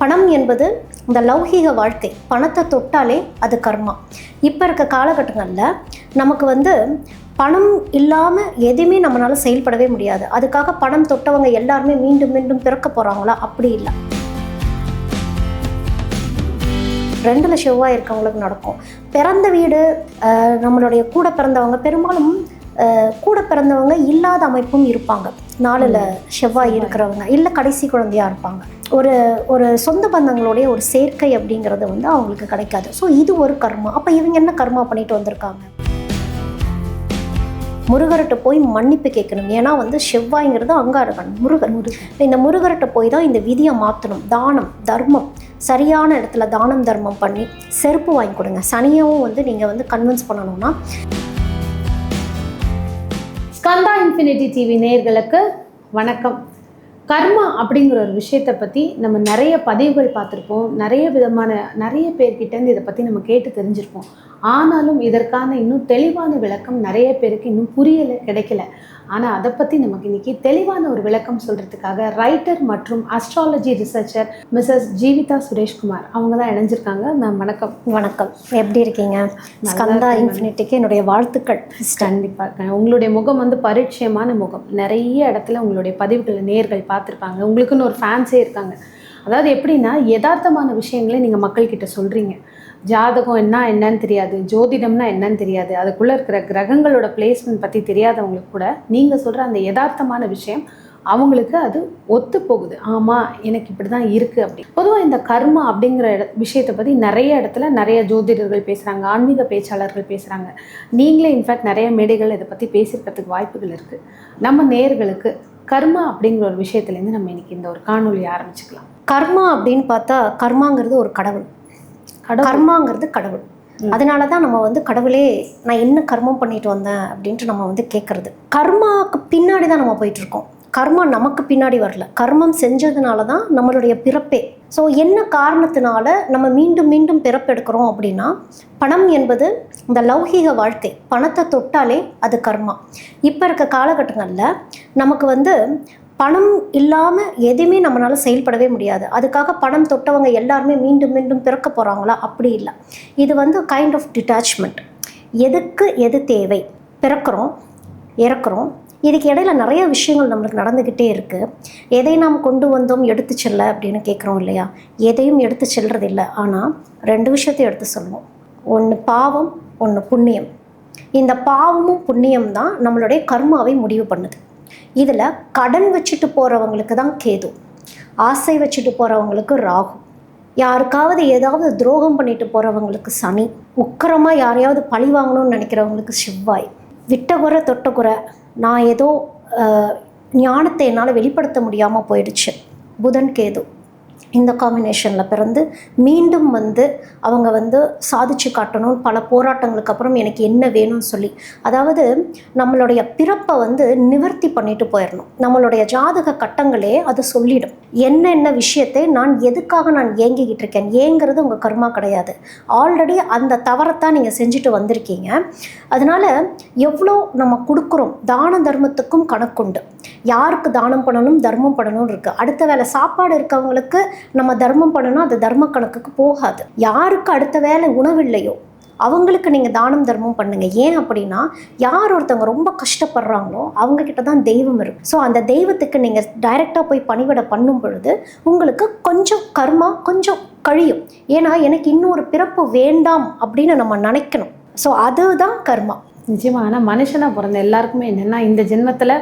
பணம் என்பது இந்த லௌகீக வாழ்க்கை. பணத்தை தொட்டாலே அது கர்மா. இப்போ இருக்க காலகட்டங்களில் நமக்கு வந்து பணம் இல்லாமல் எதுவுமே நம்மளால செயல்படவே முடியாது. அதுக்காக பணம் தொட்டவங்க எல்லாருமே மீண்டும் மீண்டும் பிறக்க போகிறாங்களா அப்படி இல்லை. ரெண்டில் செவ்வாய் இருக்கவங்களுக்கு நடக்கும். பிறந்த வீடு நம்மளுடைய கூட பிறந்தவங்க பெரும்பாலும் கூட பிறந்தவங்க இல்லாத அமைப்பும் இருப்பாங்க. நாளில் செவ்வாய். இருக்கிறவங்க இல்லை கடைசி குழந்தையா இருப்பாங்க. ஒரு ஒரு சொந்த பந்தங்களுடைய ஒரு சேர்க்கை அப்படிங்கிறது வந்து அவங்களுக்கு கிடைக்காது. ஸோ இது ஒரு கர்மா. அப்போ இவங்க என்ன கர்மா பண்ணிட்டு வந்திருக்காங்க? முருகர்கிட்ட போய் மன்னிப்பு கேட்கணும். ஏன்னா வந்து செவ்வாய்ங்கிறது அங்காரகன் முருகன். இந்த முருகர்கிட்ட போய் தான் இந்த விதியை மாற்றணும் தானம் தர்மம். சரியான இடத்துல தானம் தர்மம் பண்ணி செருப்பு வாங்கி கொடுங்க. சனியாவும் வந்து நீங்கள் வந்து கன்வின்ஸ் பண்ணணும்னா ஸ்கந்தா இன்ஃபினிட்டி டிவி நேயர்களுக்கு வணக்கம். கர்மா அப்படிங்கிற ஒரு விஷயத்தை பற்றி நம்ம நிறைய பதிவுகள் பார்த்துருப்போம். நிறைய விதமான நிறைய பேர்கிட்டேருந்து இதை பற்றி நம்ம கேட்டு தெரிஞ்சிருப்போம். ஆனாலும் இதற்கான இன்னும் தெளிவான விளக்கம் நிறைய பேருக்கு இன்னும் புரியலை கிடைக்கல. ஆனால் அதை பற்றி நமக்கு இன்னைக்கு தெளிவான ஒரு விளக்கம் சொல்கிறதுக்காக ரைட்டர் மற்றும் astrology researcher Mrs Jeevitha Sureshkumar அவங்க தான் இணைஞ்சிருக்காங்க. மேம் வணக்கம். வணக்கம். எப்படி இருக்கீங்க? ஸ்கந்தா. இன்ஃபினிட்டிக்கு என்னுடைய வாழ்த்துக்கள். கண்டிப்பாக உங்களுடைய முகம் வந்து பரிச்சயமான முகம். நிறைய இடத்துல உங்களுடைய பதிவுகளை நேர்கள் பார்த்துருப்பாங்க. உங்களுக்குன்னு ஒரு ஃபேன்ஸே இருக்காங்க. அதாவது எப்படின்னா யதார்த்தமான விஷயங்களை நீங்கள் மக்கள்கிட்ட சொல்கிறீங்க ஜாதகம் என்ன என்னன்னு தெரியாது. ஜோதிடம்னா என்னன்னு தெரியாது. அதுக்குள்ளே இருக்கிற கிரகங்களோட பிளேஸ்மெண்ட் பற்றி தெரியாதவங்களுக்கு கூட நீங்கள் சொல்கிற அந்த யதார்த்தமான விஷயம் அவங்களுக்கு அது ஒத்து போகுது ஆமாம் எனக்கு இப்படி தான் இருக்குது அப்படி பொதுவாக இந்த கர்மா அப்படிங்கிற இட விஷயத்தை பற்றி நிறைய இடத்துல நிறைய ஜோதிடர்கள் பேசுகிறாங்க ஆன்மீக பேச்சாளர்கள் பேசுகிறாங்க நீங்களே இன்ஃபேக்ட் நிறைய மேடைகள் இதை பற்றி பேசியிருக்கிறதுக்கு வாய்ப்புகள் இருக்குது நம்ம நேர்களுக்கு கர்மா அப்படிங்கிற ஒரு விஷயத்துலேருந்து நம்ம இன்னைக்கு இந்த ஒரு காணொலி ஆரம்பிச்சுக்கலாம். கர்மா அப்படின்னு பார்த்தா கர்மாங்கிறது ஒரு கடவுள். கர்மாங்கிறது கடவுள். அதனால தான் நம்ம வந்து கடவுளே நான் என்ன கர்மம் பண்ணிட்டு வந்தேன் அப்படின்ட்டு நம்ம வந்து கேட்கறது கர்மாவுக்கு பின்னாடி தான் நம்ம போயிட்டு இருக்கோம் கர்மா நமக்கு பின்னாடி வரல. கர்மம் செஞ்சதுனால தான் நம்மளுடைய பிறப்பே. ஸோ என்ன காரணத்தினால நம்ம மீண்டும் மீண்டும் பிறப்பெடுக்கிறோம் அப்படின்னா பணம் என்பது இந்த லௌகீக வாழ்க்கை. பணத்தை தொட்டாலே அது கர்மா. இப்போ இருக்க காலகட்டங்களில் நமக்கு வந்து பணம் இல்லாமல் எதுவுமே நம்மளால் செயல்படவே முடியாது. அதுக்காக பணம் தொட்டவங்க எல்லாருமே மீண்டும் மீண்டும் பிறக்க போகிறாங்களா அப்படி இல்லை. இது வந்து கைண்ட் ஆஃப் டிட்டாச்மெண்ட் எதுக்கு எது தேவை? பிறக்கிறோம் இறக்குறோம். இதுக்கு இடையில நிறைய விஷயங்கள் நம்மளுக்கு நடந்துக்கிட்டே இருக்குது எதை நாம் கொண்டு வந்தோம் எடுத்து செல்ல அப்படின்னு கேட்குறோம் இல்லையா? எதையும் எடுத்து செல்றது இல்லை. ஆனால் ரெண்டு விஷயத்தையும் எடுத்து சொல்லுவோம். ஒன்று பாவம் ஒன்று புண்ணியம். இந்த பாவமும் புண்ணியம் தான் நம்மளுடைய கர்மாவை முடிவு பண்ணுது. இதில் கடன் வச்சுட்டு போகிறவங்களுக்கு தான் கேது. ஆசை வச்சுட்டு போகிறவங்களுக்கு ராகு. யாருக்காவது ஏதாவது துரோகம் பண்ணிட்டு போகிறவங்களுக்கு சனி. உக்கிரமாக யாரையாவது பழி வாங்கணும்னு நினைக்கிறவங்களுக்கு செவ்வாய். விட்ட குறை தொட்ட குறை. நான் ஏதோ ஞானத்தை என்னால் வெளிப்படுத்த முடியாமல் போயிடுச்சு. புதன் கேது. இந்த காம்பினேஷனில் பிறந்து மீண்டும் வந்து அவங்க வந்து சாதிச்சு காட்டணும். பல போராட்டங்களுக்கு அப்புறம் எனக்கு என்ன வேணும்னு சொல்லி. அதாவது நம்மளுடைய பிறப்பை வந்து நிவர்த்தி பண்ணிட்டு போயிடணும் நம்மளுடைய ஜாதக கட்டங்களே அது சொல்லிடும். என்னென்ன விஷயத்தை நான் எதுக்காக நான் ஏங்கிக்கிட்டு இருக்கேன்? ஏங்கிறது உங்கள் கர்மா கிடையாது. ஆல்ரெடி அந்த தவறைத்தான் நீங்கள் செஞ்சுட்டு வந்திருக்கீங்க. அதனால் எவ்வளோ நம்ம கொடுக்குறோம்? தான தர்மத்துக்கும் கணக்குண்டு. யாருக்கு தானம் பண்ணணும் தர்மம் பண்ணணும்னு இருக்குது அடுத்த வேலை சாப்பாடு இருக்கவங்களுக்கு நம்ம தர்மம் பண்ணணும் அது தர்ம கணக்குக்கு போகாது. யாருக்கு அடுத்த வேளை உணவில்லையோ அவங்களுக்கு நீங்கள் தானம் தர்மம் பண்ணுங்கள் ஏன் அப்படின்னா யார் ஒருத்தவங்க ரொம்ப கஷ்டப்படுறாங்களோ அவங்கக்கிட்ட தான் தெய்வம் இருக்கும். ஸோ அந்த தெய்வத்துக்கு நீங்கள் டைரெக்டாக போய் பணிவிட பண்ணும் பொழுது உங்களுக்கு கொஞ்சம் கர்மா கொஞ்சம் கழியும். ஏன்னா எனக்கு இன்னொரு பிறப்பு வேண்டாம் அப்படின்னு நம்ம நினைக்கணும். ஸோ அதுதான் கர்மா. நிஜமாக ஆனால் மனுஷனாக பிறந்த எல்லாருக்குமே என்னென்னா இந்த ஜென்மத்தில்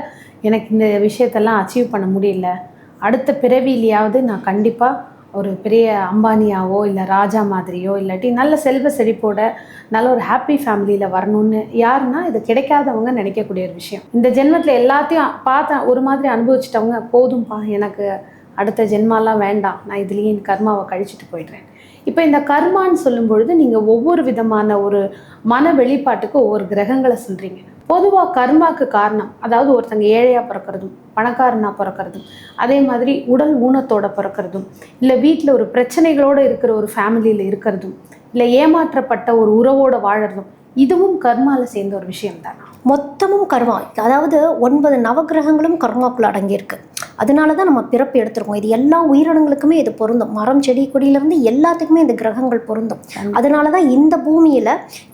எனக்கு இந்த விஷயத்தெல்லாம் அச்சீவ் பண்ண முடியல. அடுத்த பிறவிலையாவது நான் கண்டிப்பாக ஒரு பெரிய அம்பானியாவோ இல்லை ராஜா மாதிரியோ இல்லாட்டி நல்ல செல்வ செழிப்போட நல்ல ஒரு ஹாப்பி ஃபேமிலியில் வரணும்னு யாருன்னா இது கிடைக்காதவங்க நினைக்கக்கூடிய ஒரு விஷயம். இந்த ஜென்மத்தில் எல்லாத்தையும் பார்த்த ஒரு மாதிரி அனுபவிச்சிட்டவங்க போதும்பா எனக்கு அடுத்த ஜென்மாலாம் வேண்டாம் நான் இதுலேயே என் கர்மாவை கழிச்சிட்டு போயிடுறேன். இப்போ இந்த கர்மான்னு சொல்லும் பொழுது நீங்கள் ஒவ்வொரு விதமான ஒரு மன வெளிப்பாட்டுக்கு ஒவ்வொரு கிரகங்களை சொல்கிறீங்க பொதுவாக கர்மாக்கு காரணம் அதாவது ஒருத்தங்க ஏழையாக பிறக்கிறதும் பணக்காரனாக பிறக்கிறதும் அதே மாதிரி உடல் ஊனத்தோட பிறக்கிறதும் இல்லை வீட்டில் ஒரு பிரச்சனைகளோடு இருக்கிற ஒரு ஃபேமிலியில் இருக்கிறதும் இல்லை ஏமாற்றப்பட்ட ஒரு உறவோட வாழறதும் இதுவும் கர்மாவில் சேர்ந்த ஒரு விஷயம் தானா மொத்தமும் கர்மா. அதாவது ஒன்பது நவக்கிரகங்களும் கர்மாக்குள் அடங்கியிருக்கு. அதனால தான் நம்ம பிறப்பு எடுத்திருக்கோம். இது எல்லா உயிரினங்களுக்குமே இது பொருந்தும். மரம் செடி கொடியிலேருந்து எல்லாத்துக்குமே இந்த கிரகங்கள் பொருந்தும். அதனால தான் இந்த பூமியில்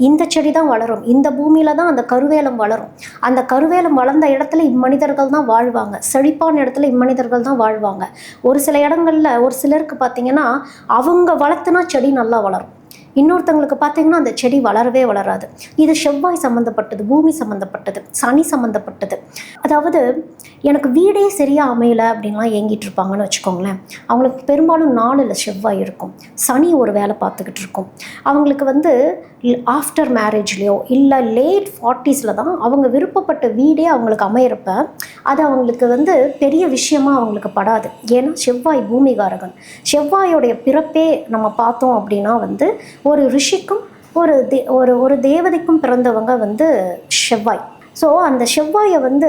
இந்த செடி தான் வளரும். இந்த பூமியில தான் அந்த கருவேலம் வளரும். அந்த கருவேலம் வளர்ந்த இடத்துல இம்மனிதர்கள் தான் வாழ்வாங்க. செழிப்பான இடத்துல இம்மனிதர்கள் தான் வாழ்வாங்க. ஒரு சில இடங்கள்ல ஒரு சிலருக்கு பார்த்தீங்கன்னா அவங்க வளர்த்துனா செடி நல்லா வளரும். இன்னொருத்தவங்களுக்கு பார்த்தீங்கன்னா அந்த செடி வளரவே வளராது. இது செவ்வாய் சம்மந்தப்பட்டது பூமி சம்மந்தப்பட்டது சனி சம்மந்தப்பட்டது அதாவது எனக்கு வீடே சரியாக அமையலை அப்படின்லாம் ஏங்கிட்டு இருப்பாங்கன்னு வச்சுக்கோங்களேன். அவங்களுக்கு பெரும்பாலும் நாளில் செவ்வாய் இருக்கும். சனி ஒரு வேலை பார்த்துக்கிட்டு இருக்கும். அவங்களுக்கு வந்து ஆஃப்டர் மேரேஜ்லேயோ இல்லை லேட் ஃபார்ட்டிஸில் தான் அவங்க விருப்பப்பட்ட வீடே அவங்களுக்கு அமையிறப்ப அது அவங்களுக்கு வந்து பெரிய விஷயமா அவங்களுக்கு படாது. ஏன்னா செவ்வாய் பூமிகாரகன். செவ்வாயோடைய பிறப்பே நம்ம பார்த்தோம் அப்படின்னா வந்து ஒரு ரிஷிக்கும் ஒரு தே ஒரு ஒரு தேவதைக்கும் பிறந்தவங்க வந்து செவ்வாய். ஸோ அந்த செவ்வாயை வந்து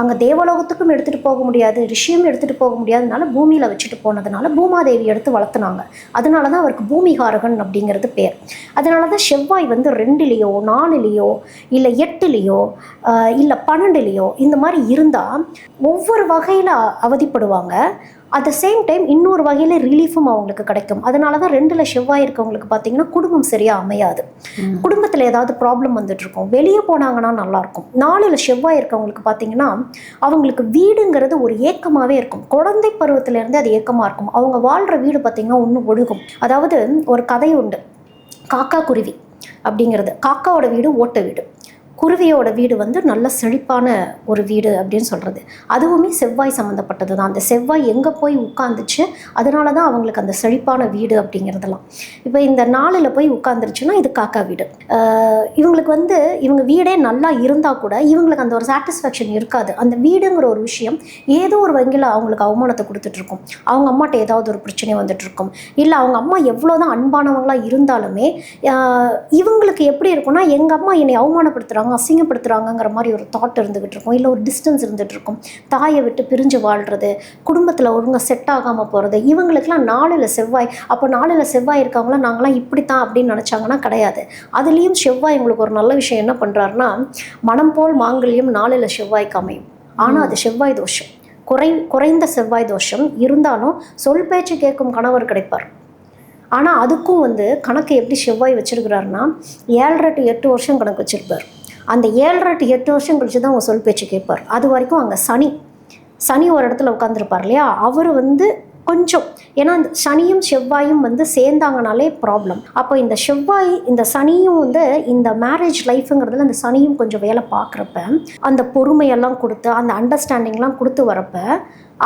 அங்கே தேவலோகத்துக்கும் எடுத்துகிட்டு போக முடியாது ரிஷியும் எடுத்துகிட்டு போக முடியாதனால பூமியில் வச்சுட்டு போனதுனால பூமாதேவி எடுத்து வளர்த்துனாங்க. அதனால தான் அவருக்கு பூமிகாரகன் அப்படிங்கிறது பேர். அதனால தான் செவ்வாய் வந்து ரெண்டுலேயோ நாலுலேயோ இல்லை எட்டுலேயோ இல்லை பன்னெண்டுலேயோ இந்த மாதிரி இருந்தால் ஒவ்வொரு வகையில் அவதிப்படுவாங்க. அட் த சேம் டைம் இன்னொரு வகையில் ரிலீஃபும் அவங்களுக்கு கிடைக்கும். அதனால தான் ரெண்டில் செவ்வாய் இருக்கவங்களுக்கு பார்த்தீங்கன்னா குடும்பம் சரியாக அமையாது. குடும்பத்தில் ஏதாவது ப்ராப்ளம் வந்துட்டு இருக்கும். வெளியே போனாங்கன்னா நல்லாயிருக்கும் நாளில் செவ்வாய் இருக்கவங்களுக்கு பார்த்தீங்கன்னா அவங்களுக்கு வீடுங்கிறது ஒரு ஏக்கமாகவே இருக்கும். குழந்தை பருவத்திலேருந்து அது ஏக்கமாக இருக்கும். அவங்க வாழ்கிற வீடு பார்த்தீங்கன்னா ஒன்று ஒழுகும். அதாவது ஒரு கதை உண்டு. காக்கா குருவி அப்படிங்கிறது. காக்காவோட வீடு ஓட்ட வீடு. குருவியோட வீடு வந்து நல்ல செழிப்பான ஒரு வீடு அப்படின்னு சொல்கிறது அதுவுமே செவ்வாய் சம்மந்தப்பட்டது தான் அந்த செவ்வாய் எங்கே போய் உட்காந்துச்சு அதனால தான் அவங்களுக்கு அந்த செழிப்பான வீடு அப்படிங்கிறதெல்லாம். இப்போ இந்த நாளில் போய் உட்காந்துருச்சுன்னா இது காக்கா வீடு. இவங்களுக்கு வந்து இவங்க வீடே நல்லா இருந்தால் கூட இவங்களுக்கு அந்த ஒரு சாட்டிஸ்ஃபேக்ஷன் இருக்காது. அந்த வீடுங்கிற ஒரு விஷயம் ஏதோ ஒரு வங்கியில் அவங்களுக்கு அவமானத்தை கொடுத்துட்ருக்கும். அவங்க அம்மாட்ட ஏதாவது ஒரு பிரச்சனை வந்துட்டுருக்கும் இல்லை அவங்க அம்மா எவ்வளோ தான் அன்பானவங்களாக இருந்தாலுமே இவங்களுக்கு எப்படி இருக்கும்னா எங்கள் அம்மா என்னை அவமானப்படுத்துகிறாங்க அசிங்கப்படுத்துகிறாங்கங்கிற மாதிரி ஒரு தாட் இருந்துகிட்டு இருக்கும். இல்லை ஒரு டிஸ்டன்ஸ் இருந்துகிட்டு இருக்கும். தாயை விட்டு பிரிஞ்சு வாழ்கிறது குடும்பத்தில் ஒழுங்காக செட் ஆகாமல் போகிறது இவங்களுக்கெல்லாம் நாளில் செவ்வாய் அப்போ நாளில் செவ்வாய் இருக்கவங்களாம் நாங்களாம் இப்படித்தான் அப்படின்னு நினச்சாங்கன்னா கிடையாது. அதுலேயும் செவ்வாய் உங்களுக்கு ஒரு நல்ல விஷயம் என்ன பண்ணுறாருன்னா மனம் போல் மாங்கல்யம் நாளில் செவ்வாய்க்கு அமையும். ஆனால் அது செவ்வாய் தோஷம். குறை குறைந்த செவ்வாய் தோஷம். இருந்தாலும் சொல் பேச்சு கேட்கும் கணவர் கிடைப்பார். ஆனால் அதுக்கும் வந்து கணக்கு எப்படி செவ்வாய் வச்சிருக்கிறாருன்னா ஏழரை டு எட்டு வருஷம் கணக்கு வச்சிருப்பார். அந்த ஏழரை டு எட்டு வருஷம் கழிச்சு தான் அவங்க சொல் பேச்சு கேட்பார். அது வரைக்கும் அங்கே சனி சனி ஒரு இடத்துல உட்காந்துருப்பார் இல்லையா? அவர் வந்து கொஞ்சம் ஏன்னா இந்த சனியும் செவ்வாயும் வந்து சேர்ந்தாங்கனாலே ப்ராப்ளம் அப்போ இந்த செவ்வாய் இந்த சனியும் வந்து இந்த மேரேஜ் லைஃபுங்கிறதுல இந்த சனியும் கொஞ்சம் வேலை பார்க்குறப்ப அந்த பொறுமையெல்லாம் கொடுத்து அந்த அண்டர்ஸ்டாண்டிங்லாம் கொடுத்து வரப்போ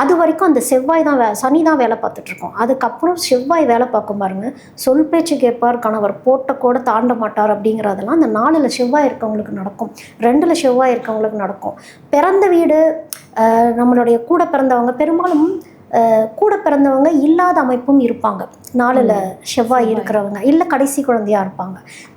அது வரைக்கும் அந்த செவ்வாய் தான் வே சனி தான் வேலை பார்த்துட்ருக்கோம். அதுக்கப்புறம் செவ்வாய் வேலை பார்க்கும் பாருங்க. சொல் பேச்சு கேட்பார் கணவர் போட்ட கூட தாண்ட மாட்டார் அப்படிங்கிறதெல்லாம் அந்த நாலில் செவ்வாய் இருக்கவங்களுக்கு நடக்கும். ரெண்டில் செவ்வாய் இருக்கவங்களுக்கு நடக்கும். பிறந்த வீடு நம்மளுடைய கூட பிறந்தவங்க பெரும்பாலும் கூட பிறந்தவங்க இல்லாத அமைப்பும் இருப்பாங்க. நாளில் செவ்வாய் இருக்கிறவங்க இல்லை கடைசி குழந்தையா இருப்பாங்க.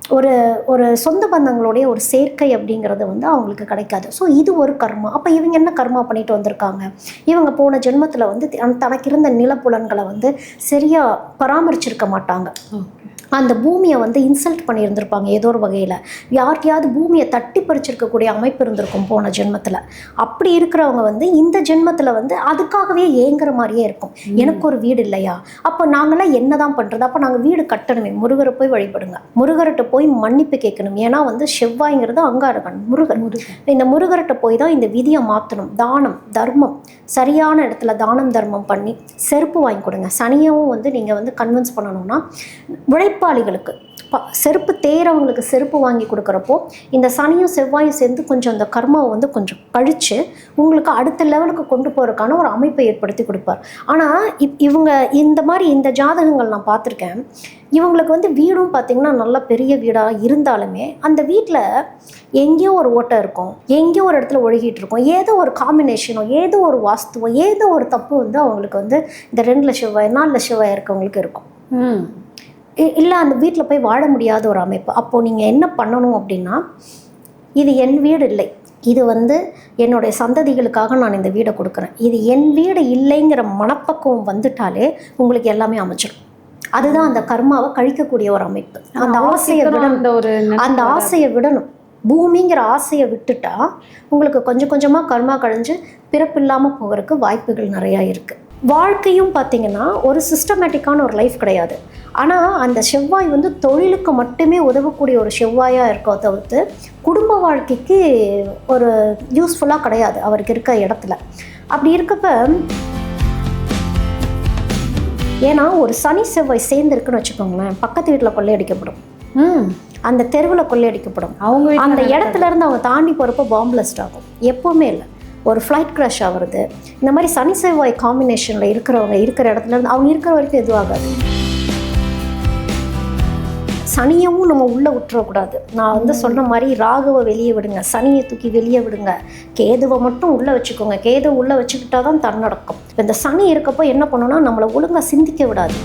ஒரு ஒரு சொந்த பந்தங்களுடைய ஒரு சேர்க்கை அப்படிங்கிறது வந்து அவங்களுக்கு கிடைக்காது. ஸோ இது ஒரு கர்மா. அப்போ இவங்க என்ன கர்மா பண்ணிட்டு வந்திருக்காங்க? இவங்க போன ஜென்மத்தில் வந்து தன்- தனக்கு இருந்த நிலப்புலன்களை வந்து சரியாக பராமரிச்சிருக்க மாட்டாங்க. அந்த பூமியை வந்து இன்சல்ட் பண்ணியிருந்திருப்பாங்க ஏதோ ஒரு வகையில். யார்கிட்டயாவது பூமியை தட்டி பறிச்சிருக்கக்கூடிய அமைப்பு இருந்திருக்கும் போன ஜென்மத்தில். அப்படி இருக்கிறவங்க வந்து இந்த ஜென்மத்தில் வந்து அதுக்காகவே ஏங்குற மாதிரியே இருக்கும். எனக்கு ஒரு வீடு இல்லையா? அப்போ நாங்களாம் என்ன தான் பண்ணுறது அப்போ நாங்கள் வீடு கட்டணுமே. முருகரை போய் வழிபடுங்க. முருகர்கிட்ட போய் மன்னிப்பு கேட்கணும். ஏன்னா வந்து செவ்வாய்ங்கிறது அங்காரகன் முருகன். இந்த முருகர்கிட்ட போய் தான் இந்த விதியை மாற்றணும் தானம் தர்மம். சரியான இடத்துல தானம் தர்மம் பண்ணி செருப்பு வாங்கி கொடுங்க. சனியவும் வந்து நீங்கள் வந்து கன்வின்ஸ் பண்ணணும்னா உழைப்பாளிகளுக்கு ப செருப்பு தேரவங்களுக்கு செருப்பு வாங்கி கொடுக்குறப்போ இந்த சனியும் செவ்வாயும் சேர்ந்து கொஞ்சம் அந்த கர்மாவை வந்து கொஞ்சம் கழித்து உங்களுக்கு அடுத்த லெவலுக்கு கொண்டு போகிறதுக்கான ஒரு அமைப்பை ஏற்படுத்தி கொடுப்பார். ஆனால் இப் இவங்க இந்த மாதிரி இந்த ஜாதகங்கள் நான் பார்த்துருக்கேன். இவங்களுக்கு வந்து வீடும் பார்த்திங்கன்னா நல்ல பெரிய வீடாக இருந்தாலுமே அந்த வீட்டில் எங்கேயோ ஒரு ஓட்டை இருக்கும். எங்கேயோ ஒரு இடத்துல ஒழுகிட்டு இருக்கும். ஏதோ ஒரு காம்பினேஷனோ ஏதோ ஒரு வாஸ்துவோ ஏதோ ஒரு தப்பு வந்து அவங்களுக்கு வந்து இந்த ரெண்டில் நாலு நாலில் ரூபாய் இருக்கவங்களுக்கு இருக்கும். ம். இல்லை அந்த வீட்டில் போய் வாழ முடியாத ஒரு அமைப்பு. அப்போது நீங்கள் என்ன பண்ணணும் அப்படின்னா இது என் வீடு இல்லை. இது வந்து என்னுடைய சந்ததிகளுக்காக நான் இந்த வீடை கொடுக்குறேன். இது என் வீடு இல்லைங்கிற மனப்பக்குவம் வந்துட்டாலே உங்களுக்கு எல்லாமே அமைச்சிடும். அதுதான் அந்த கர்மாவை கழிக்கக்கூடிய ஒரு அமைப்பு. அந்த ஆசையை விடணும். அந்த. ஆசையை விடணும். பூமிங்கிற ஆசையை விட்டுட்டா உங்களுக்கு கொஞ்சம் கொஞ்சமாக கர்மா கழிஞ்சு பிறப்பில்லாமல் போகிறதுக்கு வாய்ப்புகள் நிறையா இருக்குது வாழ்க்கையும் பார்த்தீங்கன்னா ஒரு சிஸ்டமேட்டிக்கான ஒரு லைஃப் கிடையாது. ஆனால் அந்த செவ்வாய் வந்து தொழிலுக்கு மட்டுமே உதவக்கூடிய ஒரு செவ்வாயாக இருக்கோ தவிர்த்து குடும்ப வாழ்க்கைக்கு ஒரு யூஸ்ஃபுல்லாக கிடையாது அவருக்கு இருக்க இடத்துல. அப்படி இருக்கப்ப ஏன்னா ஒரு சனி செவ்வாய் சேர்ந்துருக்குன்னு வச்சுக்கோங்களேன் பக்கத்து வீட்டில் கொள்ளையடிக்கப்படும் ம். அந்த தெருவில் கொள்ளையடிக்கப்படும் அவங்க அந்த. இடத்துல இருந்து அவங்க தாண்டி போகிறப்போ பாம்பு பிளஸ்ட் ஆகும். எப்போவுமே இல்லை. ஒரு ஃப்ளைட் க்ரஷ் ஆகுறது. இந்த மாதிரி சனி செவ்வாய் காம்பினேஷனில் இருக்கிறவங்க இருக்கிற இடத்துல இருந்து அவங்க இருக்கிற வரைக்கும் எதுவாகாது. சனியவும் நம்ம உள்ளே விட்டுறக்கூடாது. நான் வந்து சொன்ன மாதிரி ராகுவை வெளியே விடுங்க. சனியை தூக்கி வெளியே விடுங்க. கேதுவை மட்டும் உள்ளே வச்சுக்கோங்க. கேதுவை உள்ளே வச்சுக்கிட்டா தான் தன் நடக்கும். இந்த சனி இருக்கப்போ என்ன பண்ணுன்னா நம்மளை ஒழுங்காக சிந்திக்க விடாது.